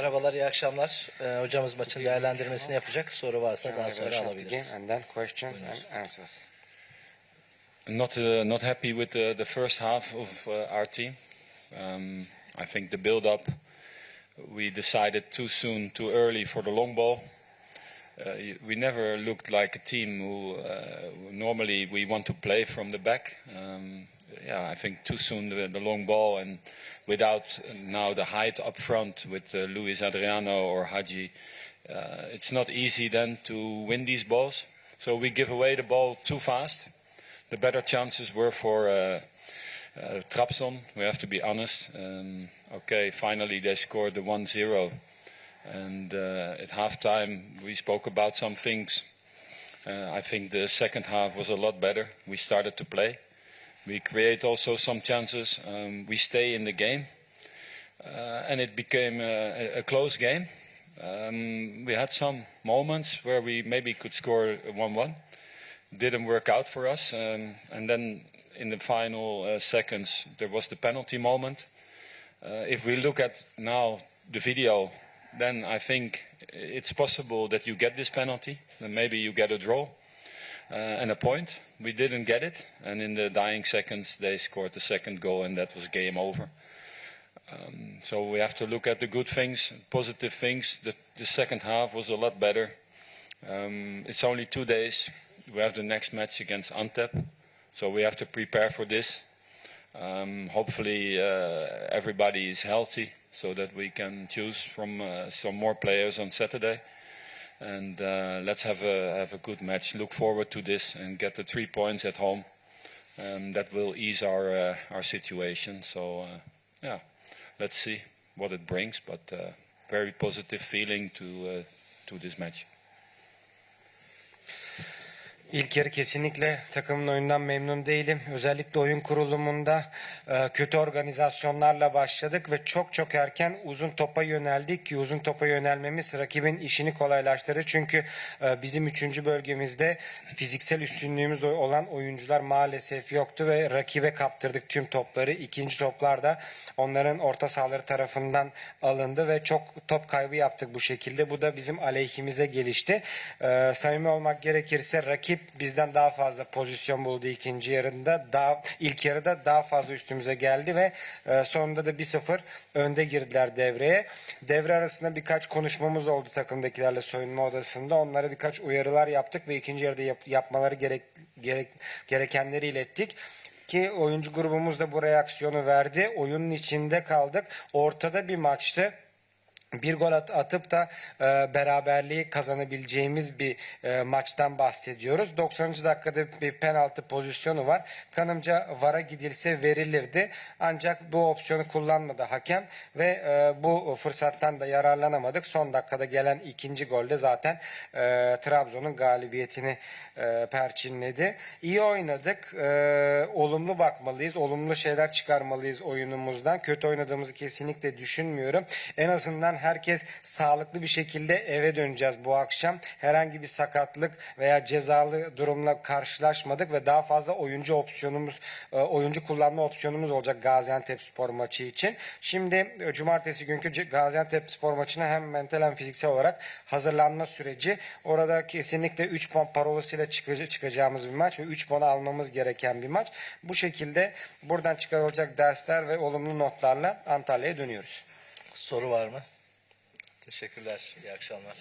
Merhabalar, iyi akşamlar. Ee, hocamız maçın değerlendirmesini yapacak. Soru varsa daha sonra alabiliriz. and then questions and answers. Not uh, not happy with the, the first half of uh, our team. Um, I think the build up we decided too soon, too early for the long ball. Uh, we never looked like a team who uh, normally we want to play from the back. Um, yeah, I think too soon the, the long ball and without now the height up front with uh, Luis Adriano or Haji, uh, it's not easy then to win these balls. So we give away the ball too fast the better chances were for uh, uh, Trabzon. We have to be honest. Um, okay, finally they scored the 1-0, and uh, at halftime we spoke about some things. Uh, I think the second half was a lot better. We started to play. We create also some chances. Um, we stay in the game, uh, and it became a, a close game. Um, we had some moments where we maybe could score 1-1 didn't work out for us. Um, and then in the final uh, seconds, there was the penalty moment. Uh, if we look at now the video, then I think it's possible that you get this penalty. Then maybe you get a draw and a point. We didn't get it, and in the dying seconds, they scored the second goal, and that was game over. Um, so we have to look at the good things, positive things. The, the second half was a lot better. Um, it's only two days. We have the next match against Antep, so we have to prepare for this. Um, hopefully, uh, everybody is healthy so that we can choose from uh, some more players on Saturday. And uh, let's have a have a good match. Look forward to this and get the three points at home. Um, that will ease our uh, our situation. So uh, yeah, let's see what it brings. But uh, very positive feeling to uh, to this match. İlk yarı kesinlikle takımın oyundan memnun değilim. Özellikle oyun kurulumunda e, kötü organizasyonlarla başladık ve çok çok erken uzun topa yöneldik ki uzun topa yönelmemiz rakibin işini kolaylaştırdı. Çünkü e, bizim üçüncü bölgemizde fiziksel üstünlüğümüz olan oyuncular maalesef yoktu ve rakibe kaptırdık tüm topları. İkinci toplar da onların orta sahaları tarafından alındı ve çok top kaybı yaptık bu şekilde. Bu da bizim aleyhimize gelişti. E, samimi olmak gerekirse rakip bizden daha fazla pozisyon buldu ikinci yarında. Daha ilk yarıda daha fazla üstümüze geldi ve e, sonunda da 1-0 önde girdiler devreye. Devre arasında birkaç konuşmamız oldu takımdakilerle soyunma odasında. Onlara birkaç uyarılar yaptık ve ikinci yarıda yap- yapmaları gerek, gerek, gerekenleri ilettik ki oyuncu grubumuz da bu reaksiyonu verdi. Oyunun içinde kaldık. Ortada bir maçtı bir gol at- atıp da e, beraberliği kazanabileceğimiz bir e, maçtan bahsediyoruz. 90. dakikada bir penaltı pozisyonu var. Kanımca VAR'a gidilse verilirdi. Ancak bu opsiyonu kullanmadı hakem ve e, bu fırsattan da yararlanamadık. Son dakikada gelen ikinci golde zaten e, Trabzon'un galibiyetini e, perçinledi. İyi oynadık. E, olumlu bakmalıyız. Olumlu şeyler çıkarmalıyız oyunumuzdan. Kötü oynadığımızı kesinlikle düşünmüyorum. En azından herkes sağlıklı bir şekilde eve döneceğiz bu akşam. Herhangi bir sakatlık veya cezalı durumla karşılaşmadık ve daha fazla oyuncu opsiyonumuz, e, oyuncu kullanma opsiyonumuz olacak Gaziantep spor maçı için. Şimdi e, cumartesi günkü Gaziantep spor maçına hem mental hem fiziksel olarak hazırlanma süreci. Orada kesinlikle 3 puan parolasıyla çıkacağımız bir maç ve 3 puanı almamız gereken bir maç. Bu şekilde buradan çıkarılacak dersler ve olumlu notlarla Antalya'ya dönüyoruz. Soru var mı? Teşekkürler, iyi akşamlar.